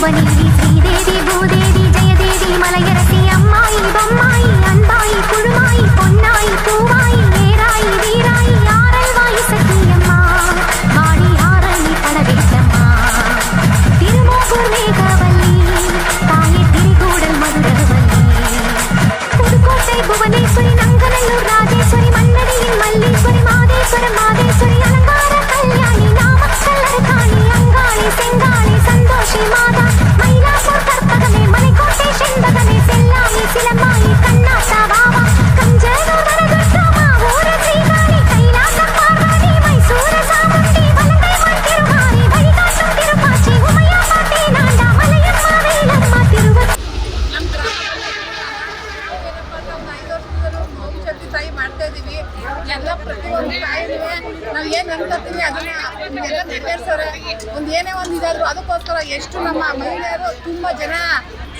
Let me see. ನಾವು ಏನು ಅನ್ಕೋತೀವಿ ಅದನ್ನ ಎಲ್ಲ ಒಂದ್ ಒಂದು ಏನೇ ಒಂದು ಇದಾದ್ರು ಅದಕ್ಕೋಸ್ಕರ ಎಷ್ಟು ನಮ್ಮ ಮಹಿಳೆಯರು ತುಂಬಾ ಜನ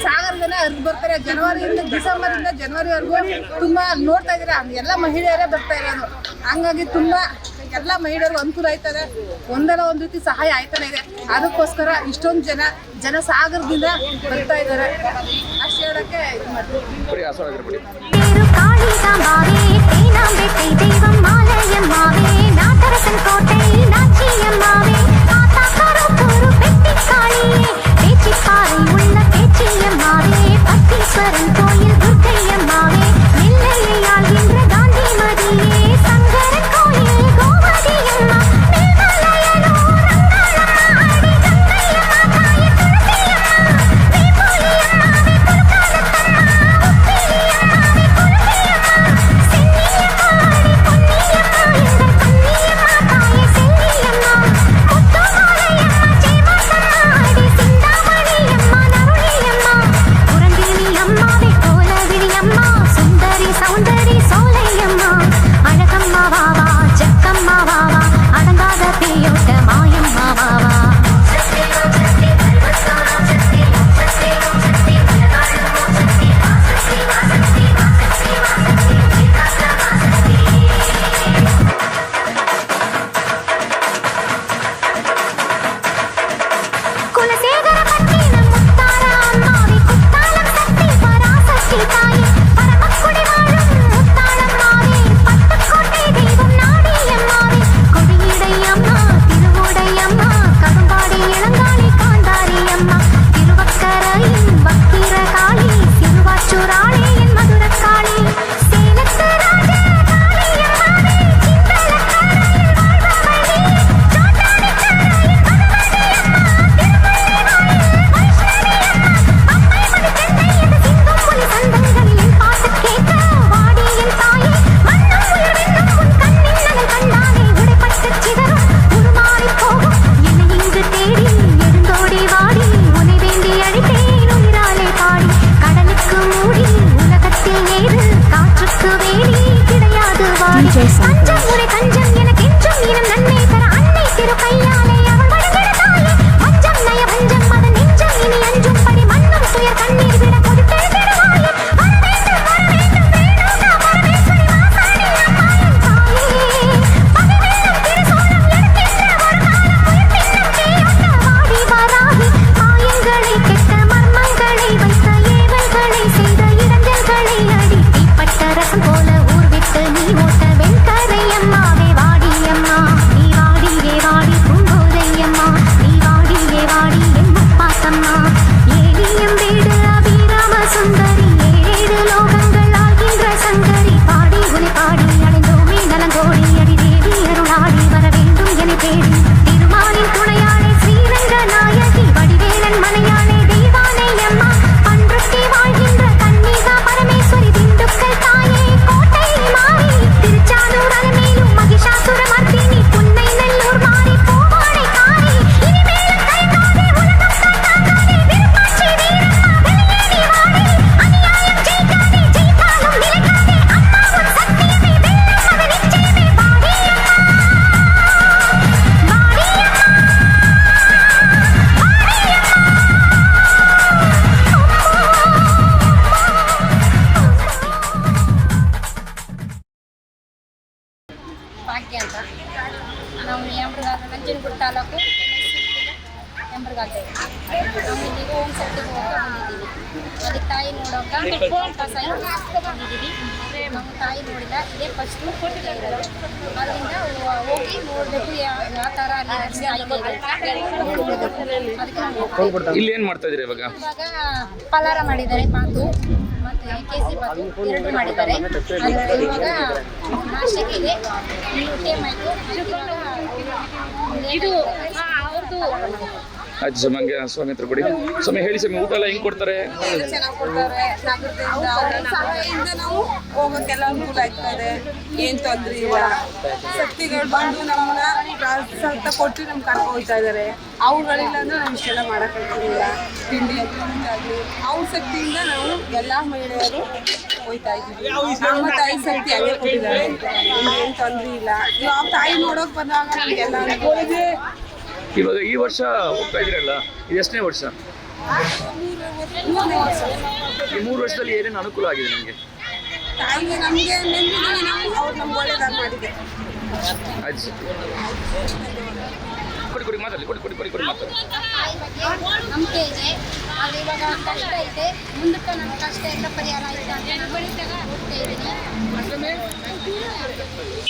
ಸಾವಿರ ಜನ ಅರ್ದು ಬರ್ತಾರೆ. ಜನವರಿಯಿಂದ ಡಿಸೆಂಬರಿಂದ ಜನವರಿವರೆಗೂ ತುಂಬಾ ನೋಡ್ತಾ ಇದ್ದೀರಾ? ಎಲ್ಲ ಮಹಿಳೆಯರೇ ಬರ್ತಾ ಇರೋದು. ಹಂಗಾಗಿ ತುಂಬಾ ಎಲ್ಲ ಮಹಿಳೆಯರು ಅನುಕೂಲ ಆಯ್ತಾರೆ ಒಂದಲ್ಲ ಒಂದು ರೀತಿ ಸಹಾಯ ಆಯ್ತಾನೆ ಇದೆ. ಅದಕ್ಕೋಸ್ಕರ ಇಷ್ಟೊಂದು ಜನ ಜನಸಾಗರದಿಂದ ಬರ್ತಾ ಇದ್ದಾರೆ. ಅಷ್ಟೇ ಹೇಳಕ್ಕೆ ಇದು ಮಾಡ್ತೀವಿ ಭಾಗ್ಯ ಅಂತ. ನಾವು ಎಂಬ್ರಗಾಲ ನಂಜನಗೂಡು ತಾಲೂಕು ನಾವು ಇಲ್ಲಿಗೆ ಹೋಮ್ ಬಂದಿದ್ದೀವಿ. ತಾಯಿ ನೋಡೋಕೆ ಬಂದಿದ್ದೀವಿ. ನಮ್ಮ ತಾಯಿ ನೋಡಿದ ಇದೇ ಫಸ್ಟ್ ಅದರಿಂದ ಹೋಗಿ ನೋಡಬೇಕು ಯಾವ ಥರ ಅಲ್ಲಿ ಅದಕ್ಕೆ ಇಲ್ಲಿ ಏನ್ ಮಾಡ್ತಾ ಇದ್ದೀರಿ ಇವಾಗ? ಇವಾಗ ಪಲಾರ ಮಾಡಿದ್ದಾರೆ ಮಾಡಿದ್ದಾರೆ. ಇವಾಗ ಇದು ಆಯ್ತು ಸ್ವಾಮಿಗೆ ಸ್ವಾಮಿ ಹತ್ರ ಕೊಡಿ ಸ್ವಾಮಿ, ಹೇಳಿ ಸ್ವಾಮಿ, ಊಟ ಎಲ್ಲ ಹೆಂಗ್ ಕೊಡ್ತಾರೆ? ನಾವು ಹೋಗೋಕ್ಕೆಲ್ಲ ಅನುಕೂಲ ಇಲ್ಲ. ಶಕ್ತಿಗಳು ಬಂದು ನಮ್ಮನ್ನ ಹೋಗ್ತಾ ಇದಾರೆ. ಅವ್ರುಗಳಿಲ್ಲ ತಿಂಡಿ ಅವ್ರ ಶಕ್ತಿಯಿಂದ ನಾವು ಎಲ್ಲ ಮಹಿಳೆಯರು ಹೋಯ್ತಾ ಇದ್ದೀವಿ. ನಮ್ಮ ತಾಯಿ ಶಕ್ತಿ ತೊಂದ್ರೆ ಇಲ್ಲ. ನಾವು ತಾಯಿ ನೋಡೋಕೆ ಬಂದಾಗ ನಮಗೆಲ್ಲ ಇವಾಗ ಈ ವರ್ಷ ಹೋಗ್ತಾ ಇದ್ರಲ್ಲ ಇದು ಎಷ್ಟನೇ ವರ್ಷ? ಮೂರನೇ ವರ್ಷ ಈ ಮೂರು ವರ್ಷದಲ್ಲಿ ಏನೇನು ಅನುಕೂಲ ಆಗಿದೆ ನಿಮಗೆ? ನಮಗೆ ನೆಮ್ಮದಿ ನಾವು ಅವ್ರು ನಮ್ಗೆ ಒಳ್ಳೇದಾಗಿ ಮಾಡಿದೆ ಆಯ್ತು ಸರ್. ಕೊಡಿ ಕೊಡಿ ಮಾತಾಡಿ ಕೊಡಿ ಕೊಡಿ ಕೊಡಿ ಕೊಡಿ ಮಾತಾಡಿ. ನಂಬಿಕೆ ಇದೆ. ಇವಾಗ ಕಷ್ಟ ಇದೆ. ಮುಂದಕ್ಕೆ ನನ್ನ ಕಷ್ಟ ಎಲ್ಲ ಪರಿಹಾರ ಆಯ್ತು ಅಂತ ನಾನು ಹೋಗ್ತಾ ಇದ್ದೀನಿ.